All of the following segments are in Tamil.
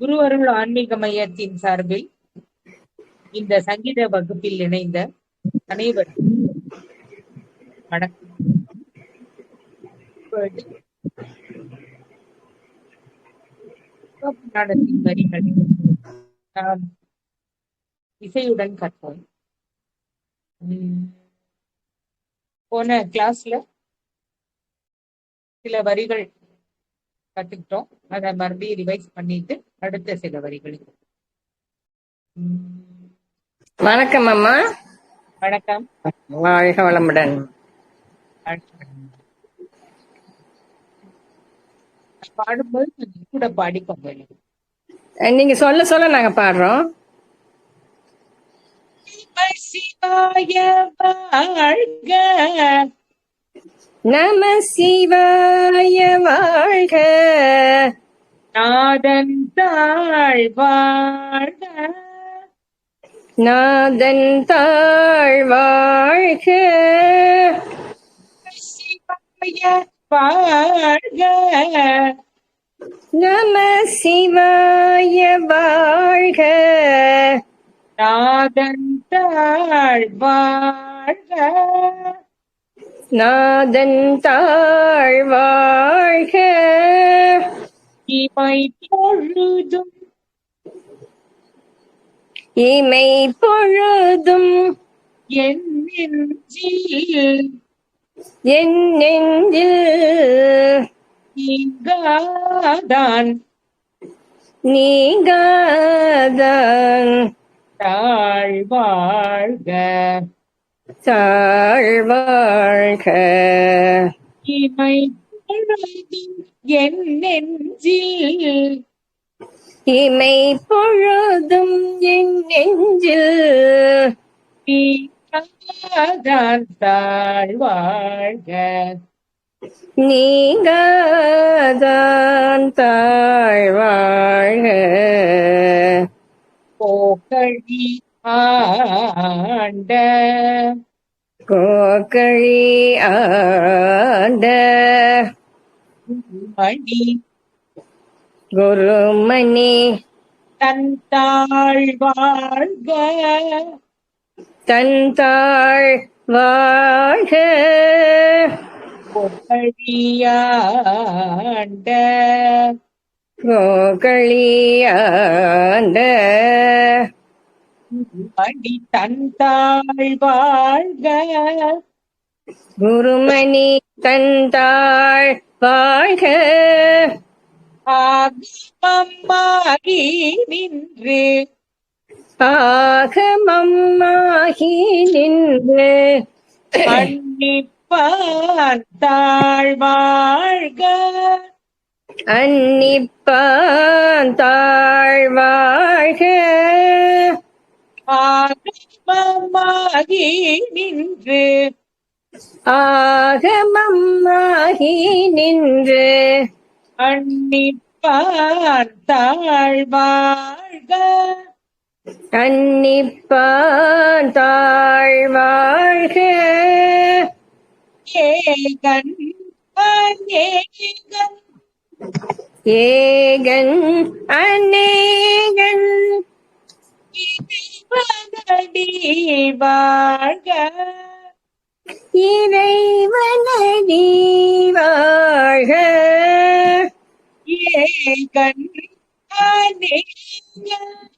குருவருள் ஆன்மீக மையத்தின் சார்பில் இந்த சங்கீத வகுப்பில் இணைந்த அனைவரும் வணக்கம். இப்பொழுது வரிகளை நாம் இசையுடன் கற்போம். உம் போன கிளாஸ்ல சில வரிகள் கத்துக்கிட்டோம். அதை மறுபடியும் ரிவைஸ் பண்ணிட்டு அடுத்த சில வரிகளுக்கு. வணக்கம் அம்மா. வணக்கம். வாழ்க வளமுடன். பாடும்போது கொஞ்சம் கூட பாடிக்கோங்க நீங்க சொல்ல சொல்ல நாங்க பாடுறோம். சிவாய வாழ்க நம சிவாய வாழ்க. நாதன் தாழ் வாழ்க. நாதன் தாழ் வாழ்க. சிவாய வாழ்க. நம சிவாய வாழ்க. நாதன் தாழ் வாழ்க. நாதன் தாழ் வாழ்க. இமை பொழுதும் இமை பொழுதும் என் நெஞ்சில் என் நெஞ்சில் நீங்காதான். நீங்காதான். தாழ் வாழ்க. தாழ்வாழ்க. இமை பொழுதும் என் நெஞ்சில் இமை பொழுதும் என் நெஞ்சில் நீங்காதான் தாழ் வாழ்க நீங்காதான் தாழ்வாழ்க. போக்கழி ஆண்ட. கோக்கழி ஆண்ட மணி குருமணி தன் தாழ் வாழ்க. தன் தாழ் வாழ்க. பொக்கழியாண்ட கோகழியாண்ட. மணி தன் தாழ் வாழ்க. குருமணி தந்தாள் வாழ்க. ஆகமமாகி நின்று. ஆகமம்மாகி நின்று. மன்னிப்பான் தாழ் வாழ்க. அன்னிப்பான் தாழ் வாழ்க. ஆகமமாகி நின்று. ஆகமம்மாகி நின்று. அன்னிப்பான் தாழ் வாழ்க அன்னிப்பான் தாழ் வாழ்க ஏகன் அநேகன். ஏகன் அநேகன். இறைவனடி வாழ்க. இறைவனடி வாழ்க. ஏகன் அநேகன்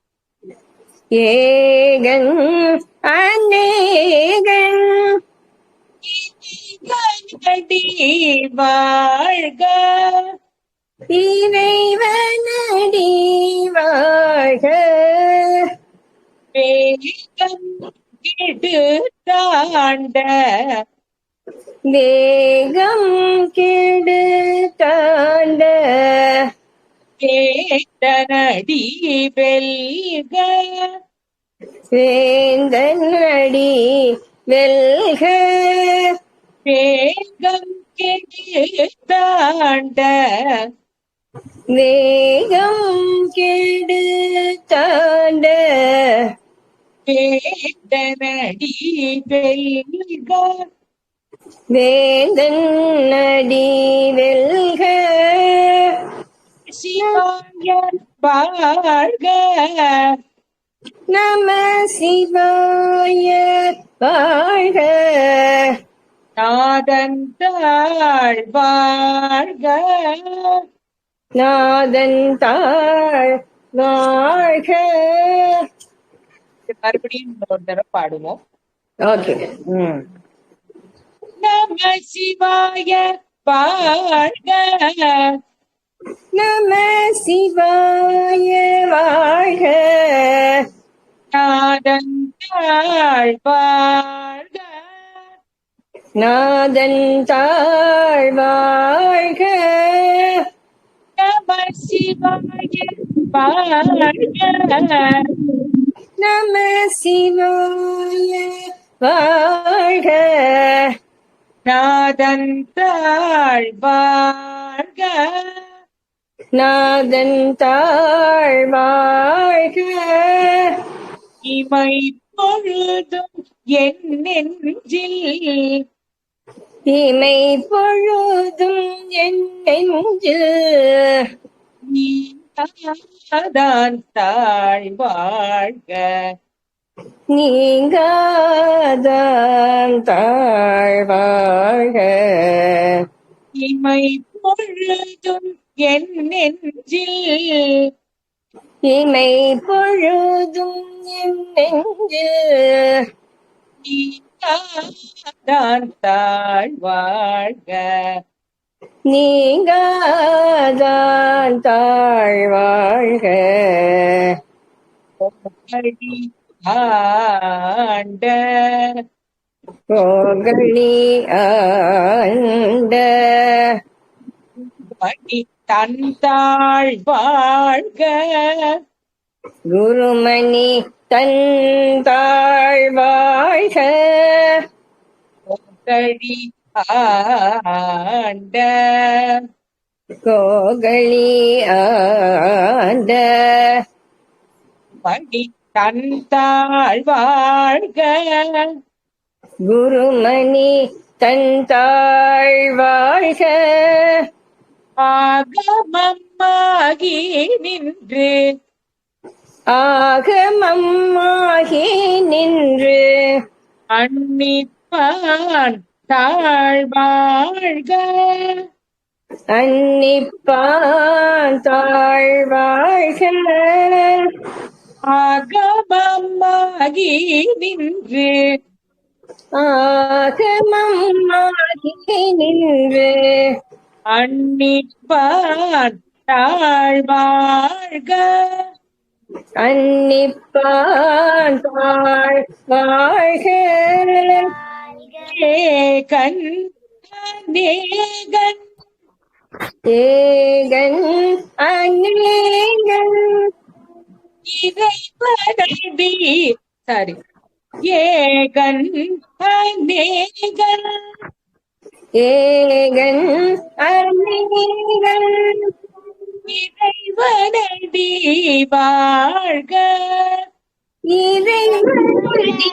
ஏகன் அநேகன். இறைவனடி வாழ்க. இறைவனடி வாழ்க. வேகம் கெடு தாண்ட. வேகம் கெடு தாண்ட. வேதனடி வெல்க. வேந்தனடி வெல்க. வேகம் கெடு தாண்ட. வேகம் கெடு வேதனடி வெல்க. வேந்தன் அடி வெல்க. சிவாய வாழ்க. நம சிவாய வாழ்க. நாதந்தாள் வாழ்க. நாதன் தாழ் வாழ்க. மறுபடியும் இன்னொரு தடவை பாடுவோம். ஓகே நம சிவாய வாழ்க. நம சிவாய வாழ்க. நாதந்தாள் வாழ்க. நாதன் தாழ் வாழ்க. நம சிவாய வாழ்க. நம சிவாய வாழ்க. நாதந்தாள் வாழ்க நாதன் தாழ் வாழ்க இமை பொழுதும் என் நெஞ்சில். இமை பொழுதும் என் நெஞ்சு நீதான் தாழ் வாழ்க. நீங்காதான் தாழ் வாழ்க. இமை பொழுதும் என் நெஞ்சில். இமை பொழுதும் என் நெஞ்சு நீதான் தாழ் வாழ்க. நீங்காதான் தாழ் வாழ்க அடி ஆண்ட கோகலி ஆண்ட. மணி தந்தாள் வாழ்க குருமணி தன் தாழ் வாழ்க கழி ஆண்ட. கோகலி ஆண்ட. மணி தந்தாள் வாழ்க. குருமணி தன் தாழ் வாழ்க. ஆகமம்மாகி நின்று. ஆகமம்மாகி நின்று. அன்னிப்பான் தாழ் வாழ்க அன்னிப்பான் தாழ் வாழ்க ஆகமம்மாகி நின்று. ஆகமம்மாகி நின்று. அன்னிப்பான் தாழ் வாழ்க அன்னிப்பான் தாழ் வாழ்க ஏகன் நேகன் ஏகன் அநேகன். இறைவனடி சாரி ஏகன் அநேகன். ஏகன் அநேகன். இறைவனடி வாழ்க. இறைவனடி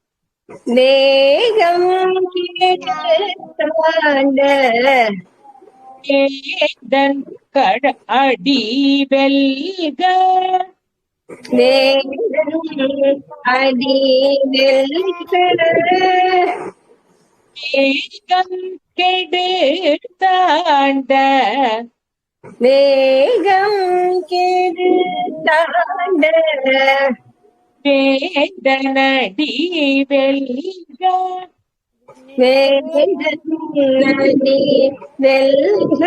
வேகம் கேட்டாண்ட ஏதன் கழ அடி வெல்க. வேகம் அடி வெல்க. ஏகம் கெடுத்தாண்ட வேகம் கேட்டாண்ட வேதனடி வெல்க வேதனடி வெல்க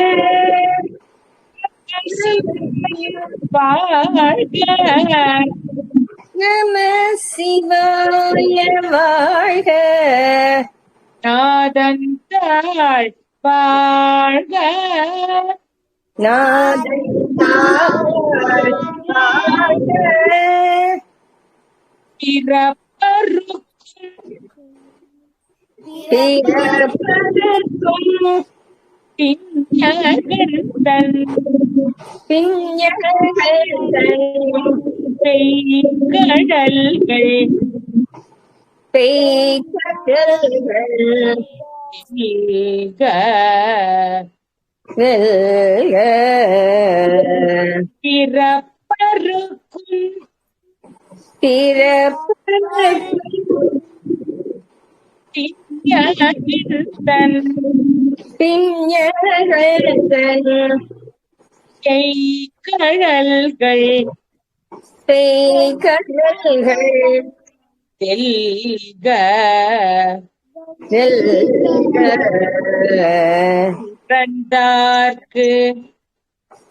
வாழ்க நம சிவாய வாழ்க நாதந்தாள் வாழ்க நாதன் தாழ் வாழ்க பிறப்பருக்கும் பிறப்பதற்கும் பெய்கடல்கள் பெய்கடல்கள் பிறப்பதற்கும் பிஞகர்தன் பிஞகர்கள் பெய்கடல்கள் பெய்கடல்கள் தெல்க வெல்க கண்டார்க்கு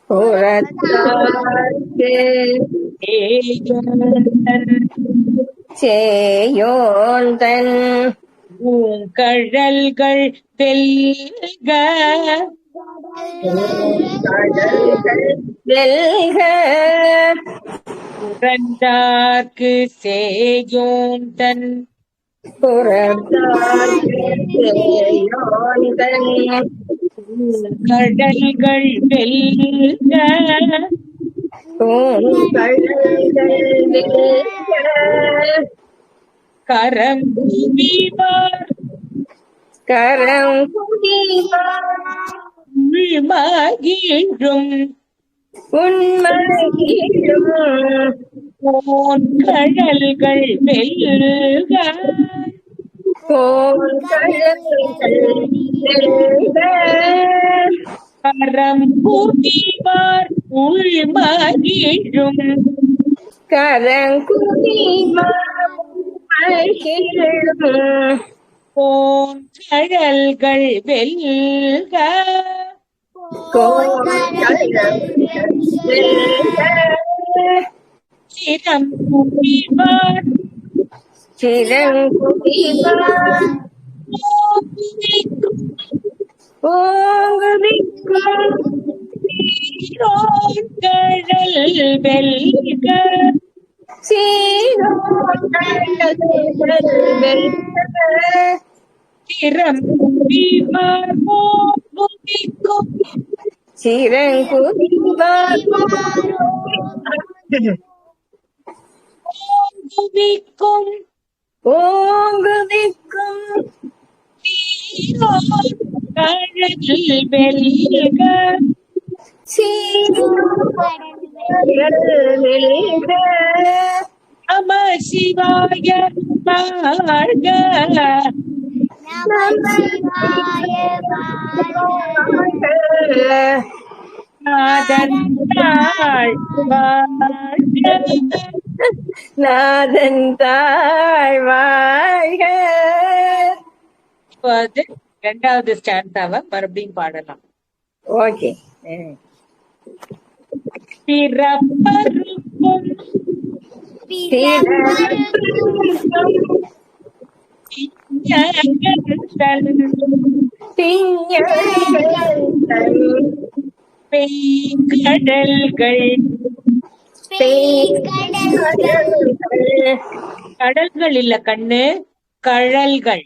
புறத்தார்க்கு ஏயோந்தன் சேயோந்தன் பூங்கழல்கள் தெல்க. புறந்தார்க்கு சேயோந்தன் கடல்கள் வெல்க கரம் குவிவார் கரம் குடிவார் மகிழும் உண்மையிலும் போன் கடல்கள் வெல்க கோள்கள் வெல்க கரம் குவிவார் உள்மகிழும் கரங்குடிமாகிழும் போன் கடல்கள் வெல்க. கோள்கள் வெல்க சிரம் குவிவார் சிறங்குடிவார் ஓங்குவிக்கும் கடல் வெல்க சீரோட்டங்கள் வெல்க சிரம் குவிவார் குவிக்கும் சிறங்குடிவார் குவிக்கும் ஓங்குவிக்கும் நம சிவாய வாழ்க நாதன் தாழ் நாதன் தாழ்வாய்கள் அது ரெண்டாவது ஸ்டாண்டாவை மறுபடியும் பாடலாம். ஓகே. பிறப்பருக்கும் ஞகர்தல் பெய்கடல்கள் கடல்கள் இல்ல கண்ணு கழல்கள்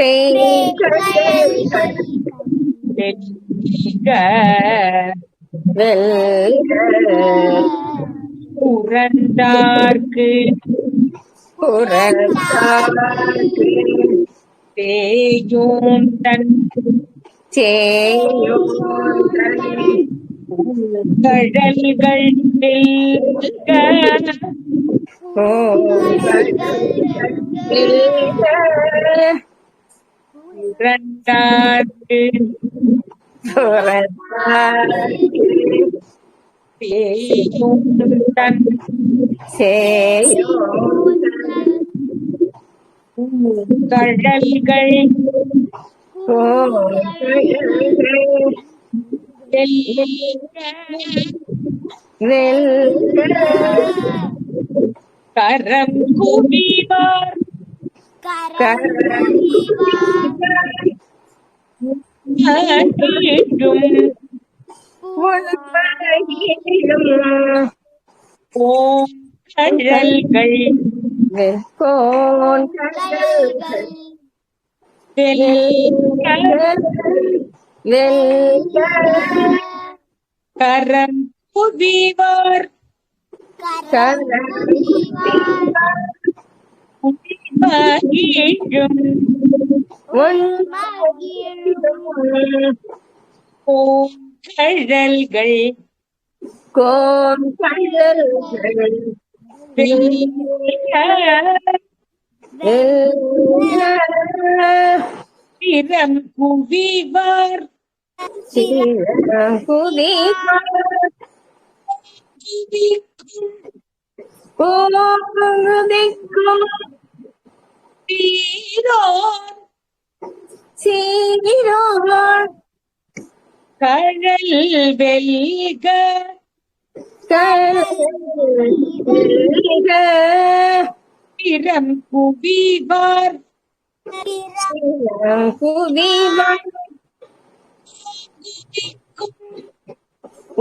புரண்டார்க்கு தெல்க புறந்தார்க்கு தேயோந்தன் கடல்கள் வெல்க புறந்தார்க்கு தேயோந்தன் கடல்கள் கரம் குவிவார் கேட்கும் ஓம் கடல்கள் கரம் குவிவார் மகிழும் ஓம் கடல்கள் கோம் கடல்கள் திறம் குவிவார் குதி குதிக்கும் தீரோர் சீரோர் கடல் வெல்க திறம் குவிவார் குதிவார்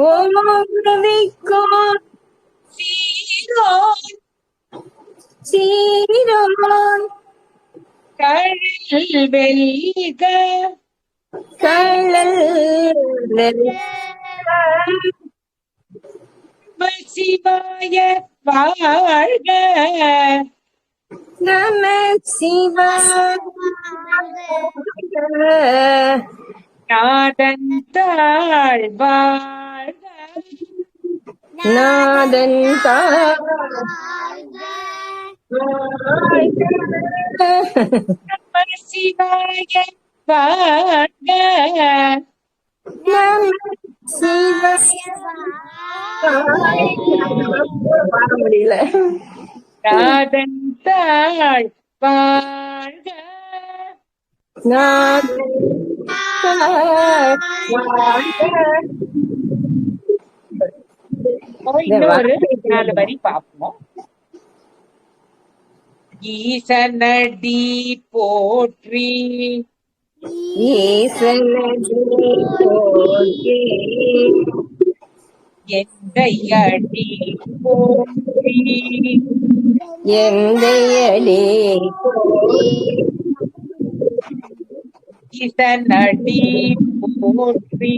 ஓமகுதிக்கும் தீரோர் சீரோர் கடல் வெல்க. கள்ளல் சிவாய வாழ்க. நம சிவாய. நாதந்தாள் வாழ்க நாதன் சிவாய வாழ்க முடியல நாதந்தாள் வாழ்க நாதன் இன்னொரு நாலு வரி பார்ப்போம். ஈசனடி போற்றி. ஈசனடி போற்றி. எந்தையடி போற்றி. எந்தையடி ஈசனடி போற்றி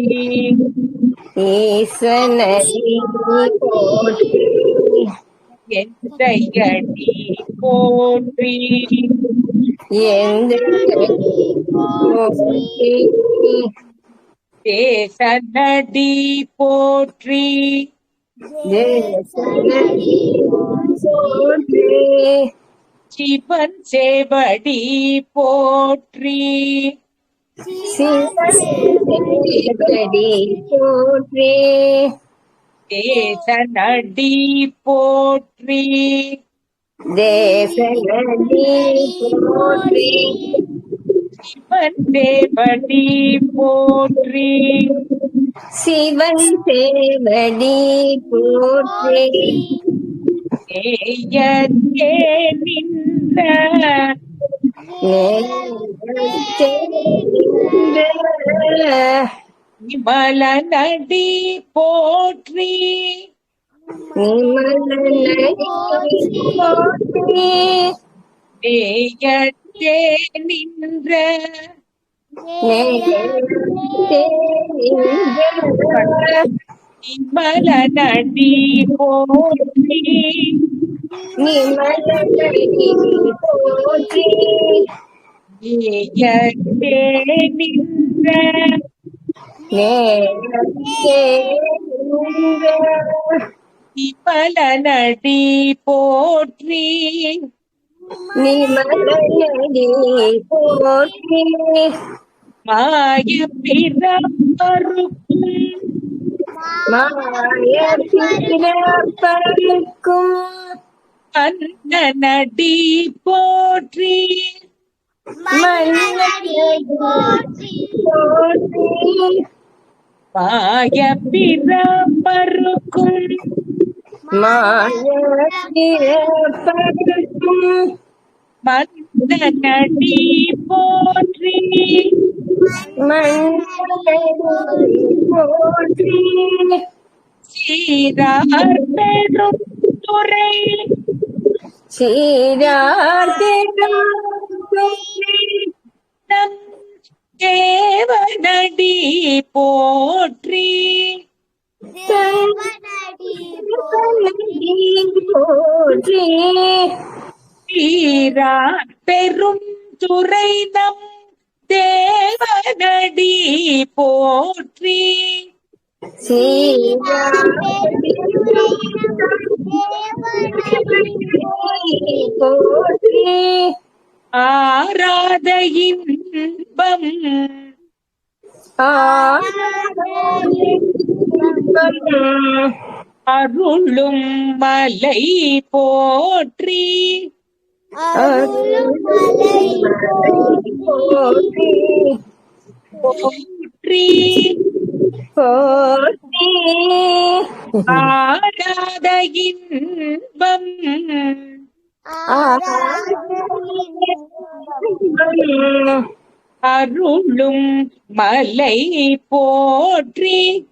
ஈசனடி போற்றி எந்தையடி போற்றி எந்தையடி போற்றி தேசனடி போற்றி தேசனடி போற்றி சிவன் சேவடி போற்றி சிவனடி போற்றி. தேசனடி போற்றி. தேசனடி போற்றி. சிவன் சேவடி போற்றி. சிவன் சேவடி போற்றி. ஏயத்தே நின்ற விமலனடி போற்றி. ஏயத்தே நின்ற. விமலனடி போற்றி. போற்றி ஏயத்தே நின்ற நேரத்தே நின்ற போற்றி நிமலனடி போற்றி மாய பிறப்பருக்கும் மாய பிறப்பருக்கும் மன்னனடி போற்றி. போற்றி மாய பிறப்பருக்கும் மாய பிறப்பருக்கும் மன்னனடி போற்றி மன்னடி போற்றி. சீரார் பெரும் துறை சீரார் நம் தேவனடி போற்றி. போற்றி. சீரார் பெரும் துறை நம் தேவனடி போற்றி. போற்றி ஆராத இன்பம். அருளும் மலை போற்றி. போற்றி. போற்றி. ஆராத இன்பம். அருளும் மலை போற்றி.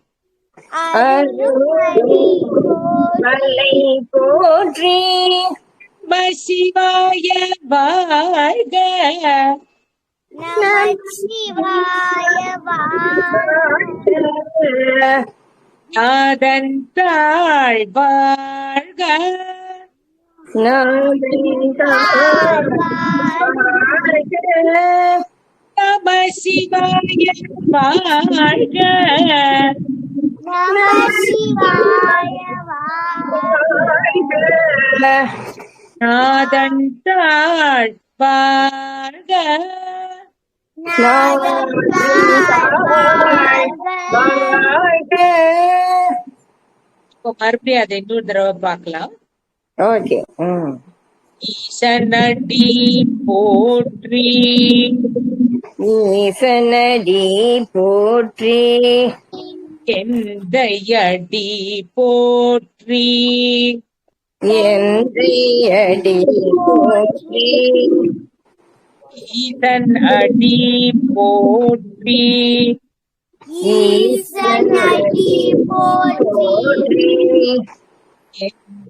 மலை போற்றி. சிவாய வாழ்க. நாதன் தாழ் வாழ்க. நம சிவாய வாழ்க நாதன் தாழ் வாழ்க இப்போ மறுபடியும் அதை இன்னொரு தடவை பார்க்கலாம். ஓகே. ம். ஈசனடி போற்றி. ஈசனடி போற்றி. எந்தையடி போற்றி. என்றடி போற்றி. ஈசன் அடி போற்றி. ஈசனடி போற்றி.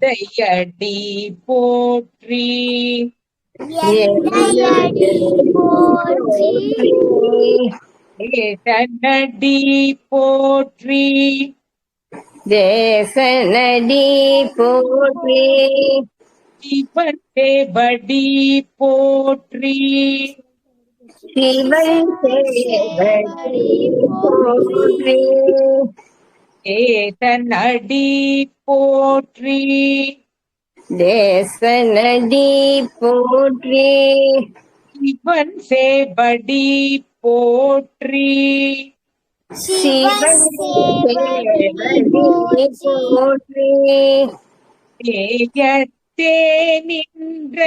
எந்தையடி போற்றி என்றடி போற்றி ஏசனடி போற்றி தேசனடி போற்றி சிவன் தேவடி போற்றி சிவன் சேவடி போற்றி அடி போற்றி. தேசனடி போற்றி. சிவன் சேவடி போற்றி. சிவன் சேவடி போற்றி. ஏயத்தே நின்ற.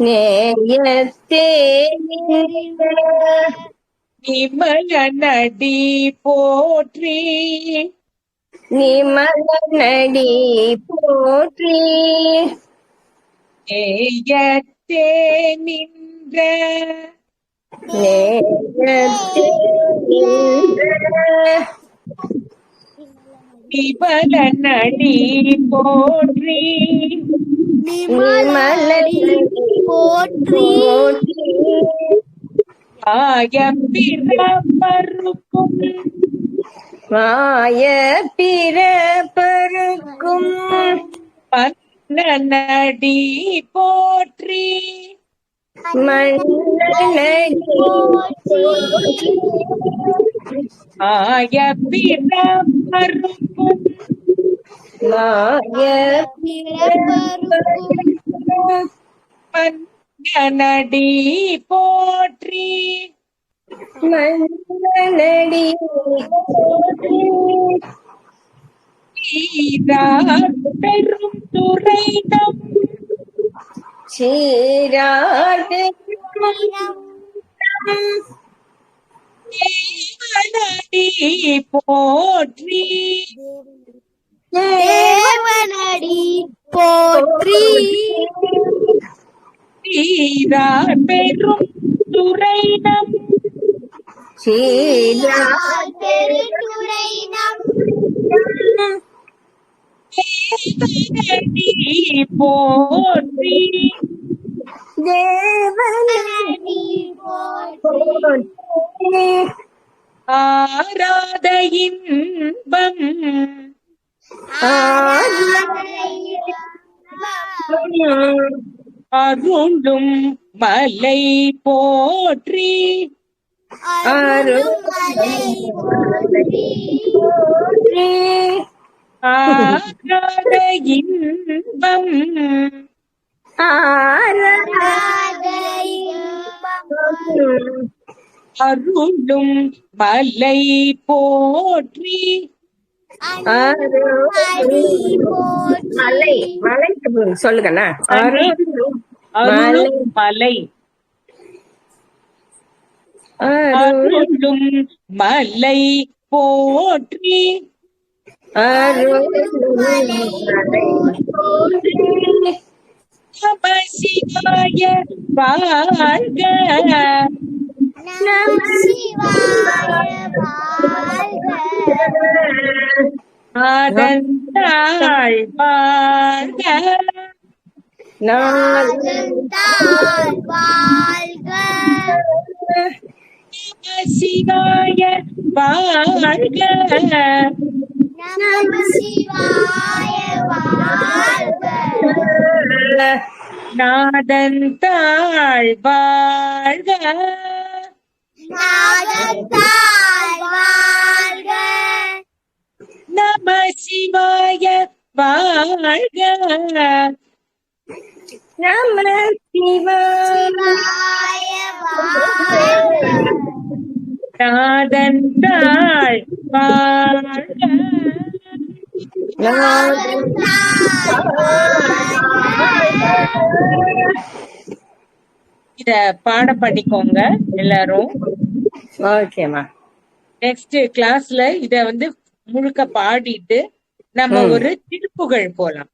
நேயத்தே நின்ற. நிமலனடி போற்றி. நிமலனடி போற்றி. ஏயத்தே நின்ற. நேயத்தே நின்ற. நிமலனடி போற்றி. நிமலனடி போற்றி. ஆயம் பிறப்பருக்கும் மாய பிறப்பருக்கும் மன்னனடி போற்றி. ஆய பிறப்பருக்கும் மாய பிறப்பருக்கும் மன்னனடி போற்றி. மன்னனடி போற்றி. பெரும் துறைதம் சீராட்டு தேவனடி போற்றி. தேவனடி போற்றி. சீரார் பெரும் துறைதம் சீரா பெருந்துரை நம் தேவனடி போற்றி தேவனடி போற்றி ஆராத இன்பம் அருளும் மலை போற்றி. ஆராத இன்பம். அருளும் மலை போற்றி. மலை மலை சொல்லுங்கண்ணா. அருளும் மலை அருளும் மலை போற்றி நம சிவாய வாழ்க ஆதந்தாள் வாழ்க நம சிவாய வாழ்க நாதந்தாள் வாழ்க நம சிவாய வாழ்க நம நாதந்தாள் இத பாடம் பண்ணிக்கோங்க எல்லாரும். ஓகேம்மா நெக்ஸ்ட் கிளாஸ்ல இத வந்து முழுக்க பாடிட்டு நம்ம. ஒரு திருப்புகழ் போலாம்.